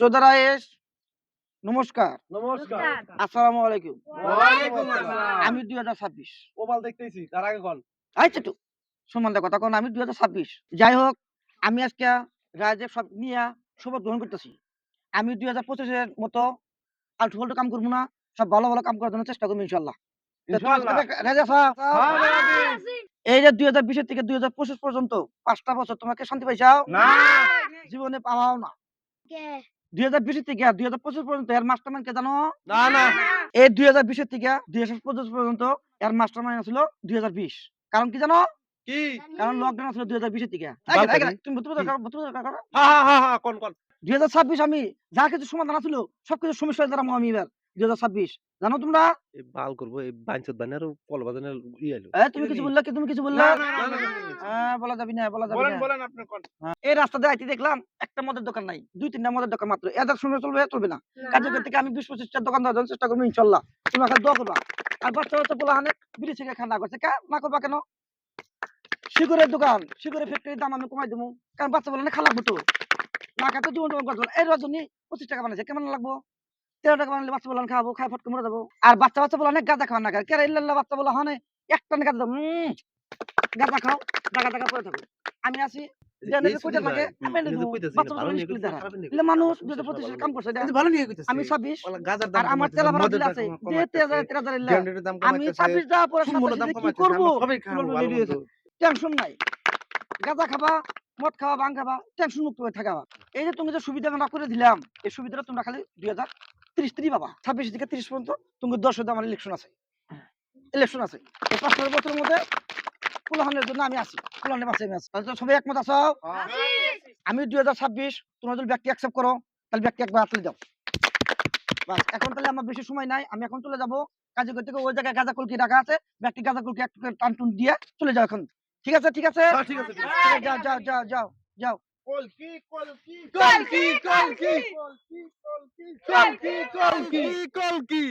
চোদারায়েশ নমস্কার। নমস্কার। আসসালামু আলাইকুম। আমি দুই হাজার ছাব্বিশ। ওপাল দেখতেছি তার আগে কোন? আচ্ছা একটু সম্বন্ধে কথা কোন আমি দুই হাজার ছাব্বিশ। যাই হোক আমি আজকে রাজে সব নিয়ে শপথ গ্রহণ করতেছি। আমি দুই হাজার পঁচিশের মতো আলটু ফালটু কাম করব না সব ভালো ভালো কাম করার জন্য চেষ্টা করব ইনশাল্লাহ হ্যাঁ, রাজি। এই যে দুই হাজার বিশের থেকে দুই হাজার পঁচিশ পর্যন্ত পাঁচটা বছর তোমাকে শান্তি পাইছাও জীবনে পাওয়াও না। দুই হাজার বিশের থেকে দুই হাজার পঁচিশ পর্যন্ত এর মাস্টার কে জানো? না না। এই দুই হাজার বিশের থেকে দুই হাজার পঁচিশ পর্যন্ত এর মাস্টার মাইন্ড ছিল দুই হাজার বিশ। কারণ কি জানো? কি? কারণ লকডাউন ছিল দুই হাজার বিশের থেকে। তুমি কোন কোন? দুই হাজার ছাব্বিশ আমি যা কিছু সমাধান ছিল সবকিছু সমস্যা আমি এবার। দুই হাজার ছাব্বিশ। জানো তোমরা? বাল করব এই বাইঞ্চত বানার কল বাজানের ই আইলো তুমি কিছু বললে কি? তুমি কিছু বললে? না, না, না, না, না, না। হ্যাঁ, বলা যাবি না বলা যাবি না। বলেন আপনি কোন? এই রাস্তা আইতে দেখলাম একটা মদের দোকান নাই দুই তিনটা মদের দোকান মাত্র। এদের শুনে চলবে চলবে না। কার্যকর থেকে আমি বিশ পঁচিশটা দোকান দেওয়ার চেষ্টা করব ইনশাল্লাহ। তুমি খালি দোয়া করবা। আর বাচ্চা বাচ্চা বলা হানে বিড়ি থেকে খান না করছে। না করবা কেন? শিকরের দোকান শিকরের ফ্যাক্টরির দাম আমি কমাই দেবো কারণ বাচ্চা বলে খালাক তো না খাতে জীবন জীবন করতে এই রজনী পঁচিশ টাকা বানাইছে কেমন লাগবো? তেরো টাকা বানালে বাচ্চা বলান খাব খাই ফটকে মরে যাব। আর বাচ্চা বাচ্চা বলা অনেক গাঁদা খাওয়া না কেরা ইল্লাল্লাহ বাচ্চা বলা হনে? একটা না গাঁদা উম গাঁদা খাও টাকা টাকা পরে থাকো। আমি আছি ছাব্বিশ আর আমার তেলা ভাড়া আছে ছাব্বিশ পরে কি করব? টেনশন নাই। গাঁজা খাবা মদ খাওয়া ভাং খাবা টেনশন মুক্ত হয়ে থাকা। এই যে তুমি যে সুবিধা না করে দিলাম এই সুবিধাটা তোমরা খালি দুই হাজার ত্রিশ ত্রিশ পাবা ছাব্বিশ থেকে ত্রিশ পর্যন্ত তুমি দশ হাজার আমার ইলেকশন আছে। ইলেকশন আছে। এই পাঁচ ছয় বছরের মধ্যে কুলাহানের জন্য আমি আছি কুলাহানের পাশে আমি আছি। তাহলে সবাই একমত আছো? আমি দুই হাজার ছাব্বিশ তোমরা যদি ব্যক্তি অ্যাকসেপ্ট করো তাহলে ব্যক্তি একবার হাতলে যাও বাস এখন তাহলে আমার বেশি সময় নাই আমি এখন চলে যাব কাজে করতে ওই জায়গায় গাঁজা কুলকি রাখা আছে ব্যক্তি গাঁজা কুলকি করে টান টুন দিয়ে চলে যাও এখন। ঠিক আছে ঠিক আছে? হ্যাঁ, ঠিক আছে ঠিক আছে। যাও যাও যাও যাও যাও। কলকি, কলকি। কলকি কলকি। কলকি কলকি। কলকি কলকি কলকি।